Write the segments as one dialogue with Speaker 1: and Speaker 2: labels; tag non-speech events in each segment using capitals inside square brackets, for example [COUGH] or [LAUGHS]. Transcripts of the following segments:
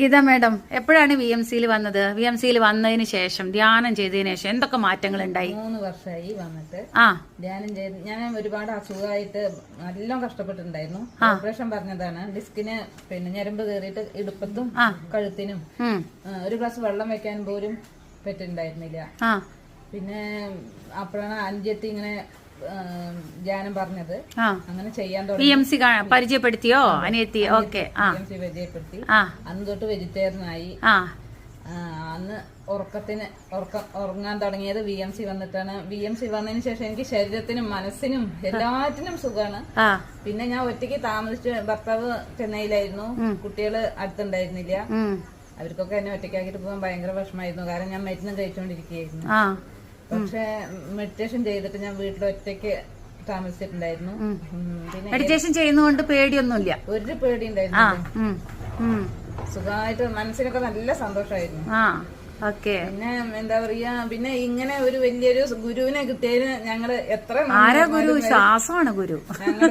Speaker 1: Geetha madam എപ്പോഴാണ് V M സിയിൽ വന്നത്? വി എം സിയിൽ വന്നതിന് ശേഷം ധ്യാനം ചെയ്തതിന് ശേഷം എന്തൊക്കെ മാറ്റങ്ങൾ ഉണ്ടായി
Speaker 2: മൂന്ന് വർഷമായി വന്നിട്ട്.
Speaker 1: ആ.
Speaker 2: ധ്യാനം ചെയ്ത് ഞാൻ ഒരുപാട് അസുഖമായിട്ട് നല്ല കഷ്ടപ്പെട്ടിട്ടുണ്ടായിരുന്നു. ഓപ്പറേഷൻ പറഞ്ഞതാണ്. ഡിസ്കിന് പിന്നെ ഞരമ്പ് കയറിയിട്ട് ഇടുപ്പത്തും കഴുത്തിനും ഒരു ഗ്ലാസ് വെള്ളം വെക്കാൻ പോലും പറ്റുന്നുണ്ടായിരുന്നില്ല പിന്നെ അപ്പോഴാണ് അഞ്ചെത്തി ഇങ്ങനെ ധ്യാനം പറഞ്ഞത്. അങ്ങനെ ചെയ്യാൻ തുടങ്ങി.
Speaker 1: എം സി പരിചയപ്പെടുത്തിയോ? അനിയത്തി ഓക്കെ ആ.
Speaker 2: പരിചയപ്പെടുത്തി. അന്ന് തൊട്ട് വെജിറ്റേറിയനായി. അന്ന് ഉറക്കത്തിന് ഉറക്കം ഉറങ്ങാൻ തുടങ്ങിയത് വി എം സി വന്നിട്ടാണ്. വി എം സി വന്നതിന് ശേഷം എനിക്ക് ശരീരത്തിനും മനസ്സിനും എല്ലാറ്റിനും സുഖമാണ് പിന്നെ ഞാൻ ഒറ്റയ്ക്ക് താമസിച്ചു ഭർത്താവ് ചെന്നൈയിലായിരുന്നു. കുട്ടികൾ അടുത്തുണ്ടായിരുന്നില്ല. അവർക്കൊക്കെ എന്നെ ഒറ്റയ്ക്കാക്കിട്ട് പോകാൻ ഭയങ്കര വിഷമായിരുന്നു കാരണം ഞാൻ മരുന്നും കഴിച്ചുകൊണ്ടിരിക്കുകയായിരുന്നു പക്ഷെ മെഡിറ്റേഷൻ ചെയ്തിട്ട് ഞാൻ വീട്ടിൽ ഒറ്റയ്ക്ക് താമസിച്ചിട്ടുണ്ടായിരുന്നു.
Speaker 1: മെഡിറ്റേഷൻ ചെയ്യുന്നതുകൊണ്ട് പേടിയൊന്നുമില്ല.
Speaker 2: ഒരു പേടി ഉണ്ടായിരുന്നു സുഖമായിട്ട് മനസ്സിനൊക്കെ നല്ല സന്തോഷമായിരുന്നു.
Speaker 1: ഓക്കെ.
Speaker 2: പിന്നെ എന്താ പറയാ പിന്നെ ഇങ്ങനെ ഒരു വലിയൊരു ഗുരുവിനെ കിട്ടിയതിന് ഞങ്ങൾ എത്ര
Speaker 1: ആരാ ഗുരു? ശ്വാസമാണ് ഗുരു.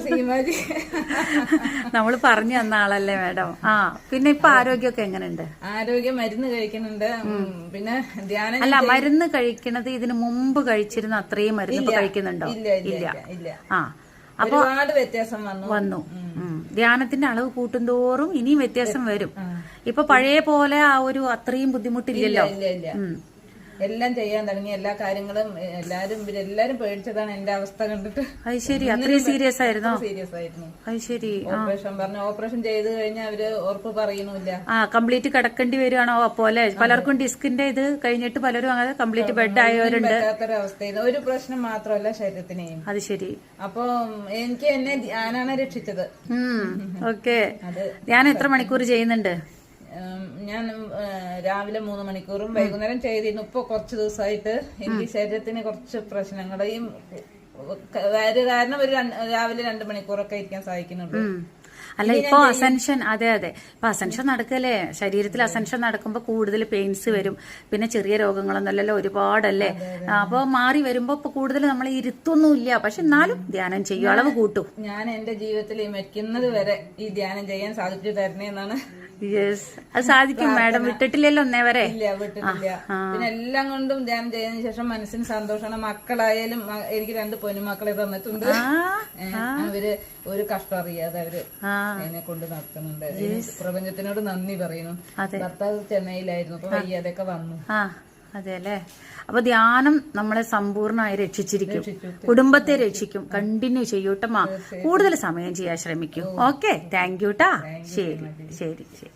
Speaker 2: സീമാജി
Speaker 1: നമ്മൾ പറഞ്ഞു തന്ന ആളല്ലേ മേഡം. ആ പിന്നെ ഇപ്പൊ ആരോഗ്യമൊക്കെ എങ്ങനെയുണ്ട്?
Speaker 2: ആരോഗ്യം മരുന്ന് കഴിക്കുന്നുണ്ട്. പിന്നെ ധ്യാനം
Speaker 1: അല്ല മരുന്ന് കഴിക്കണത് ഇതിന് മുമ്പ് കഴിച്ചിരുന്ന അത്രയും മരുന്ന് ഇപ്പൊ കഴിക്കുന്നുണ്ടോ?
Speaker 2: ഇല്ല ഇല്ല
Speaker 1: ആ
Speaker 2: അപ്പൊ വ്യത്യാസം വന്നു.
Speaker 1: വന്നു. ധ്യാനത്തിന്റെ അളവ് കൂട്ടുന്തോറും ഇനിയും വ്യത്യാസം വരും. ഇപ്പൊ പഴയ പോലെ ആ ഒരു അത്രയും ബുദ്ധിമുട്ടില്ലല്ലോ?
Speaker 2: ഇല്ല ഇല്ല. എല്ലാം ചെയ്യാൻ തുടങ്ങി. എല്ലാ കാര്യങ്ങളും എല്ലാരും എല്ലാരും പേടിച്ചതാണ് എന്റെ അവസ്ഥ കണ്ടിട്ട്.
Speaker 1: അത് ശരി. അത്രയും സീരിയസ് ആയിരുന്നു?
Speaker 2: സീരിയസ് ആയിരുന്നു.
Speaker 1: അത് ശരി.
Speaker 2: ഓപ്പറേഷൻ പറഞ്ഞു. ഓപ്പറേഷൻ ചെയ്ത് കഴിഞ്ഞാൽ അവർ ഉറപ്പ് പറയുന്നില്ല
Speaker 1: ആ കംപ്ലീറ്റ് കിടക്കേണ്ടി വരുവാണോ അപ്പോ അല്ലെ പലർക്കും ഡിസ്കിന്റെ ഇത് കഴിഞ്ഞിട്ട് പലരും അങ്ങനെ കംപ്ലീറ്റ് ബെഡ് ആയവരുണ്ട്.
Speaker 2: പറ്റാത്തൊരവസ്ഥയിൽ ഒരു പ്രശ്നം മാത്രമല്ല ശരീരത്തിനെയും.
Speaker 1: അത് ശരി.
Speaker 2: അപ്പൊ എനിക്ക് എന്നെ ഞാനാണ് രക്ഷിച്ചത്. [LAUGHS]
Speaker 1: ഓക്കെ. ഞാൻ എത്ര മണിക്കൂർ ചെയ്യുന്നുണ്ട്?
Speaker 2: ഞാൻ രാവിലെ മൂന്ന് മണിക്കൂറും വൈകുന്നേരം ചെയ്തിരുന്നു. ഇപ്പൊ കുറച്ച് ദിവസമായിട്ട് എനിക്ക് ശരീരത്തിന് കുറച്ച് പ്രശ്നങ്ങൾ ഈ വയറ് കാരണം ഒരു രാവിലെ രണ്ട് മണിക്കൂറൊക്കെ ഇരിക്കാൻ
Speaker 1: സാധിക്കുന്നുണ്ട്. അല്ല ഇപ്പൊ അസെൻഷൻ അതെ അതെ. ഇപ്പൊ അസെൻഷൻ നടക്കല്ലേ? ശരീരത്തിൽ അസെൻഷൻ നടക്കുമ്പോ കൂടുതൽ പെയിൻസ് വരും. പിന്നെ ചെറിയ രോഗങ്ങളൊന്നുമല്ലല്ലോ ഒരുപാടല്ലേ? അപ്പൊ മാറി വരുമ്പോ ഇപ്പൊ കൂടുതൽ നമ്മൾ ഇരുത്തൊന്നുമില്ല. പക്ഷെ എന്നാലും ധ്യാനം ചെയ്യും. അളവ് കൂട്ടും.
Speaker 2: ഞാൻ എന്റെ ജീവിതത്തിൽ മരിക്കുന്നത് വരെ ഈ ധ്യാനം ചെയ്യാൻ സാധിച്ചു തരണേ എന്നാണ്
Speaker 1: യെസ് അത് സാധിക്കും മാഡം. വിട്ടിട്ടില്ലല്ലോ ഒന്നേ വരെ.
Speaker 2: ഇല്ല വിട്ടിട്ടില്ല. പിന്നെ എല്ലാം കൊണ്ടും ധ്യാനം ചെയ്തതിനു ശേഷം മനസ്സിന് സന്തോഷമാണ്. മക്കളായാലും എനിക്ക് രണ്ട് പൊന്നുമക്കളെ തന്നിട്ടുണ്ട്. അവർ ഒരു കഷ്ടം അറിയാതെ
Speaker 1: അവർ
Speaker 2: എന്നെ കൊണ്ട് നടത്തുന്നുണ്ട്. പ്രപഞ്ചത്തിനോട് നന്ദി പറയുന്നു. ഭർത്താവ് ചെന്നൈയിലായിരുന്നു. അപ്പൊ വയ്യാതൊക്കെ വന്നു.
Speaker 1: അതെ അല്ലേ അപ്പൊ ധ്യാനം നമ്മളെ സമ്പൂർണമായി രക്ഷിച്ചിരിക്കും. കുടുംബത്തെ രക്ഷിക്കും. കണ്ടിന്യൂ ചെയ്യൂട്ടമ്മ. കൂടുതൽ സമയം ചെയ്യാൻ ശ്രമിക്കും. ഓക്കെ? താങ്ക് യു ശരി. ശരി ശരി.